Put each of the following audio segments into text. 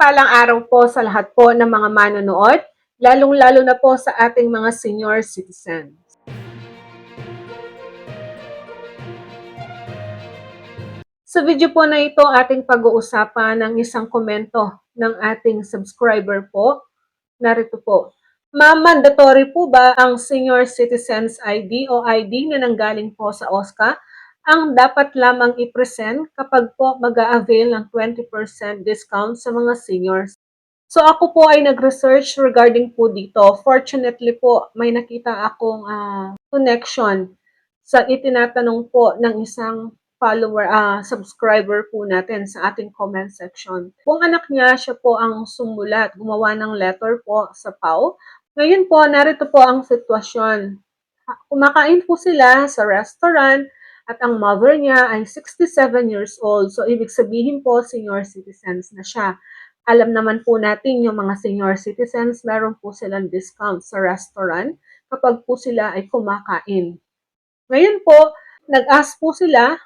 Mapagpalang araw po sa lahat po ng mga manonood, lalong-lalo na po sa ating mga senior citizens. Sa video po na ito, ating pag-uusapan ng isang komento ng ating subscriber po. Narito po. Ma'am, mandatory po ba ang Senior Citizens ID o ID na nanggaling po sa OSCA ang dapat lamang i-present kapag po mag avail ng 20% discount sa mga seniors? So ako po ay nag-research regarding po dito. Fortunately po, may nakita akong ah, connection sa itinatanong po ng isang follower, ah, subscriber po natin sa ating comment section. Kung anak niya, siya po ang sumulat, gumawa ng letter po sa PAW. Ngayon po, narito po ang sitwasyon. Kumakain po sila sa restaurant at ang mother niya ay 67 years old. So, ibig sabihin po, senior citizens na siya. Alam naman po natin yung mga senior citizens, meron po silang discount sa restaurant kapag po sila ay kumakain. Ngayon po, nag-ask po sila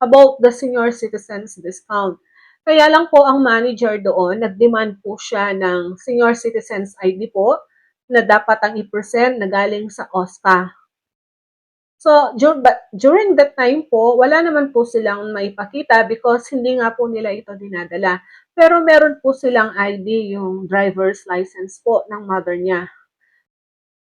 about the senior citizens discount. Kaya lang po ang manager doon, nag-demand po siya ng senior citizens ID po na dapat ang i-present na galing sa OSCA. So, dur- during that time po, wala naman po silang maipakita because hindi nga po nila ito dinadala. Pero meron po silang ID, yung driver's license po ng mother niya.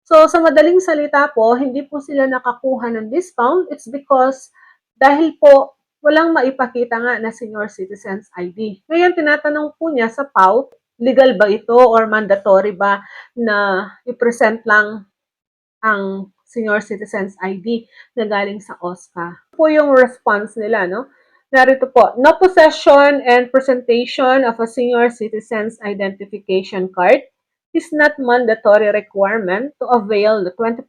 So, sa madaling salita po, hindi po sila nakakuha ng discount. It's because dahil po walang maipakita nga na senior citizens ID. Ngayon, tinatanong po niya sa PAW, legal ba ito or mandatory ba na i-present lang ang senior citizens ID na galing sa OSCA. Ito po yung response nila, no? Narito po, no possession and presentation of a senior citizens identification card is not mandatory requirement to avail the 20%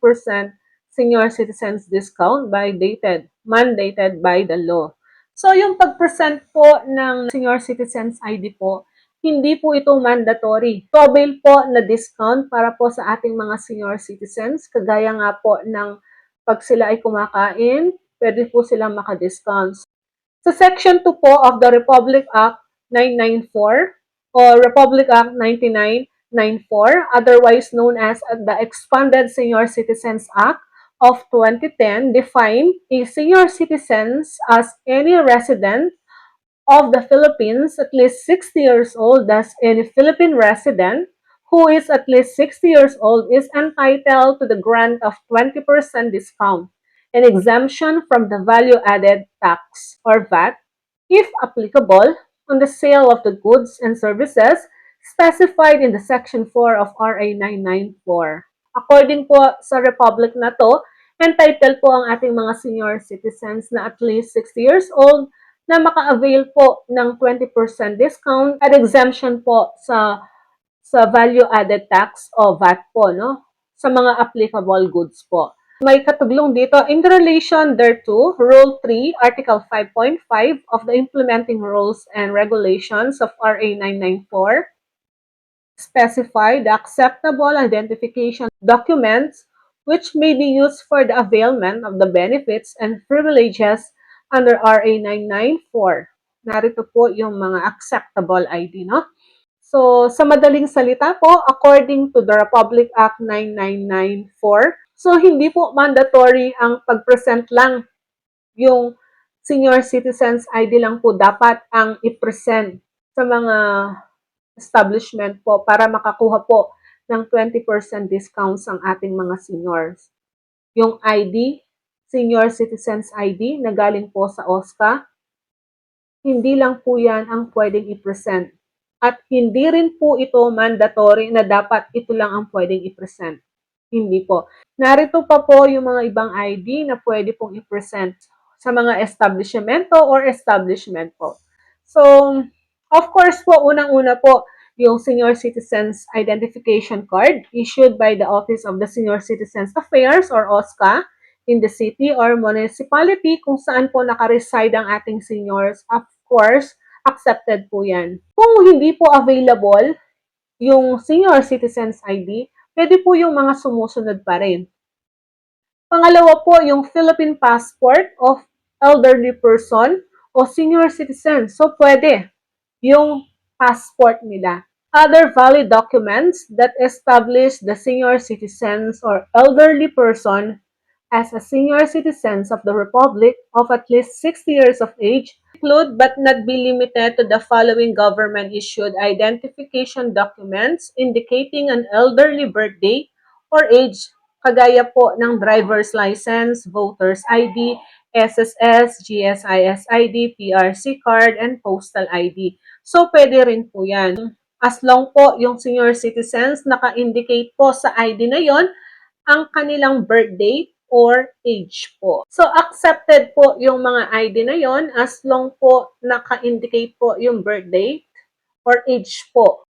senior citizens discount by dated, mandated by the law. So, yung pag-present po ng senior citizens ID po, hindi po ito mandatory. To avail po na discount para po sa ating mga senior citizens, kagaya nga po ng pag sila ay kumakain, pwede po silang maka-discount. Sa Section 2 po of the Republic Act 994 or Republic Act 9994, otherwise known as the Expanded Senior Citizens Act of 2010, define a senior citizens as any resident of the Philippines at least 60 years old, thus any Philippine resident who is at least 60 years old is entitled to the grant of 20% discount an exemption from the value-added tax or VAT, if applicable, on the sale of the goods and services specified in the Section 4 of RA 994. According po sa Republic na to, entitled po ang ating mga senior citizens na at least 60 years old na maka-avail po ng 20% discount at exemption po sa sa value-added tax o VAT po, no? Sa mga applicable goods po. May katuglong dito, in relation thereto, Rule 3, Article 5.5 of the Implementing Rules and Regulations of RA 994 specify the acceptable identification documents which may be used for the availment of the benefits and privileges under RA 994. Narito po yung mga acceptable ID, no? So, sa madaling salita po, according to the Republic Act 9994, so hindi po mandatory ang pag-present lang yung senior citizens ID lang po dapat ang i-present sa mga establishment po para makakuha po ng 20% discounts ang ating mga seniors. Yung ID, Senior Citizens ID na galing po sa OSCA, hindi lang po yan ang pwedeng i-present. At hindi rin po ito mandatory na dapat ito lang ang pwedeng i-present. Hindi po. Narito pa po yung mga ibang ID na pwede pong i-present sa mga establishmento or establishment po. So, of course po, unang-una po, yung Senior Citizens Identification Card issued by the Office of the Senior Citizens Affairs or OSCA in the city or municipality kung saan po nakareside ang ating seniors. Of course, accepted po yan. Kung hindi po available yung Senior Citizens ID, pwede po yung mga sumusunod pa rin. Pangalawa po, yung Philippine Passport of Elderly Person o Senior Citizen. So, pwede. Yung passport nila. Other valid documents that establish the senior citizens or elderly person as a senior citizens of the Republic of at least 60 years of age include but not be limited to the following government-issued identification documents indicating an elderly birthday or age, kagaya po ng driver's license, voter's ID, SSS, GSIS ID, PRC card, and postal ID. So, pwede rin po yan. As long po yung senior citizens naka-indicate po sa ID na yon ang kanilang birth date or age po. So, accepted po yung mga ID na yon as long po naka-indicate po yung birth date or age po